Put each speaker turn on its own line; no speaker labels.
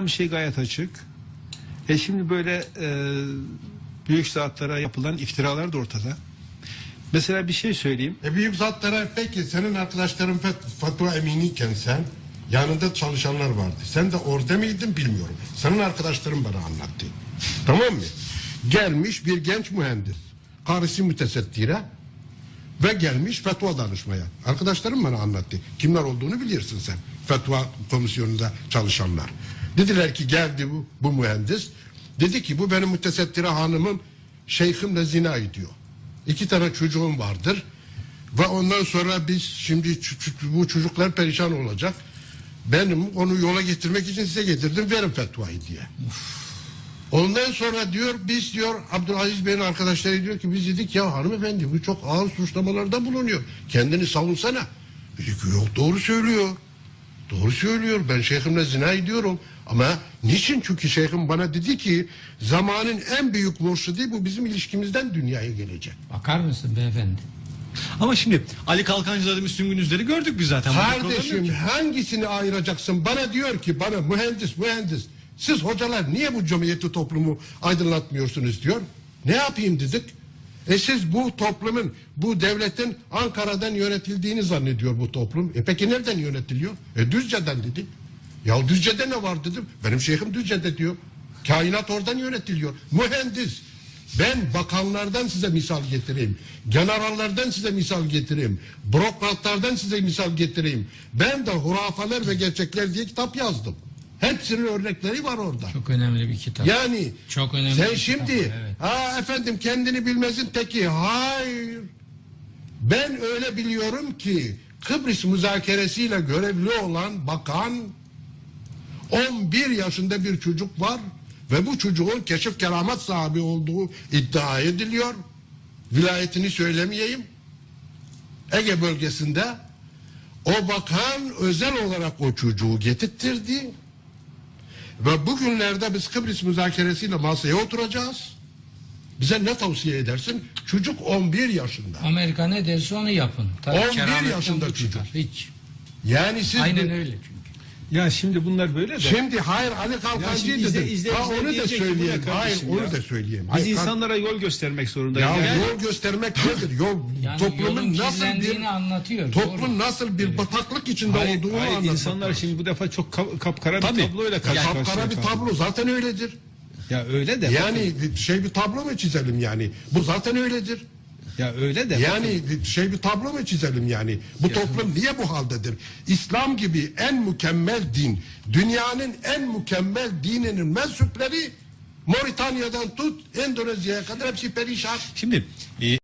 bir şey gayet açık. E şimdi böyle e, büyük zatlara yapılan iftiralar da ortada. Mesela bir şey söyleyeyim.
E büyük zatlara peki senin arkadaşların fet, fatva eminiyken sen yanında çalışanlar vardı. Sen de orada mıydın bilmiyorum. Senin arkadaşların bana anlattı. Tamam mı? Gelmiş bir genç mühendis. Karısı mütesettire ve gelmiş fetva danışmaya. Arkadaşlarım bana anlattı. Kimler olduğunu bilirsin sen. Fetva komisyonunda çalışanlar. Dediler ki geldi bu, bu mühendis. Dedi ki bu benim mütesettire hanımım şeyhimle zina ediyor. İki tane çocuğum vardır. Ve ondan sonra biz şimdi bu çocuklar perişan olacak. Benim onu yola getirmek için size getirdim verin fetvayı diye. Ondan sonra diyor biz diyor Abdülaziz Bey'in arkadaşları diyor ki biz dedik ya hanımefendi bu çok ağır suçlamalarda bulunuyor. Kendini savunsana. Dedi ki yok doğru söylüyor. Doğru söylüyor. Ben şeyhimle zina ediyorum. Ama niçin? Çünkü şeyhim bana dedi ki zamanın en büyük murşidi bu bizim ilişkimizden dünyaya gelecek.
Bakar mısın beyefendi?
Ama şimdi Ali Kalkancıları Müslüm Gündüzleri gördük biz zaten. Burada problem
Kardeşim
yok.
hangisini ayıracaksın? Bana diyor ki bana mühendis mühendis. Siz hocalar niye bu cemiyeti toplumu aydınlatmıyorsunuz diyor. Ne yapayım dedik. E siz bu toplumun, bu devletin Ankara'dan yönetildiğini zannediyor bu toplum. E peki nereden yönetiliyor? E Düzce'den dedik. Ya Düzce'de ne var dedim. Benim şeyhim Düzce'de diyor. Kainat oradan yönetiliyor. Mühendis. Ben bakanlardan size misal getireyim. Generallerden size misal getireyim. Bürokratlardan size misal getireyim. Ben de hurafeler ve gerçekler diye kitap yazdım. Hepsinin örnekleri var orada.
Çok önemli bir kitap.
Yani
Çok önemli
sen şimdi
kitap, evet.
ha efendim kendini bilmezin teki. Hayır. Ben öyle biliyorum ki Kıbrıs müzakeresiyle görevli olan bakan 11 yaşında bir çocuk var ve bu çocuğun keşif keramet sahibi olduğu iddia ediliyor. Vilayetini söylemeyeyim. Ege bölgesinde o bakan özel olarak o çocuğu getirttirdi. Ve bugünlerde biz Kıbrıs müzakeresiyle masaya oturacağız. Bize ne tavsiye edersin? Çocuk 11 yaşında.
Amerika ne derse onu yapın. Tabii
11
kerametten
yaşında çocuk.
Hiç.
Yani siz
Aynen öyle.
Ya şimdi bunlar böyle de.
Şimdi hayır Ali
Ya
Kalkancı
şimdi izle-
dedim.
izleyiciler
Ha, onu da söyleyeyim. Hayır
kardeşim
onu
ya?
da söyleyeyim.
Biz
Hayır,
insanlara yol göstermek zorundayız.
ya
Yani-
yol göstermek nedir? Yol
Yani
toplumun nasıl bir
anlatıyor.
toplum
doğru.
nasıl bir bataklık içinde
Hayır,
olduğunu
hayır,
anlatmak
insanlar şimdi bu defa çok kap- kapkara bir
Tabii.
tabloyla karşı
ya
karşıya
kapkara bir
kaldı.
tablo zaten öyledir.
Ya öyle de.
Yani bir şey bir tablo mu çizelim yani? Bu zaten öyledir.
Ya öyle de.
Yani bir şey bir tablo mu çizelim yani? Bu toplum niye bu haldedir? İslam gibi en mükemmel din, dünyanın en mükemmel dininin mensupları Moritanya'dan tut Endonezya'ya kadar hepsi perişan.
Şimdi e,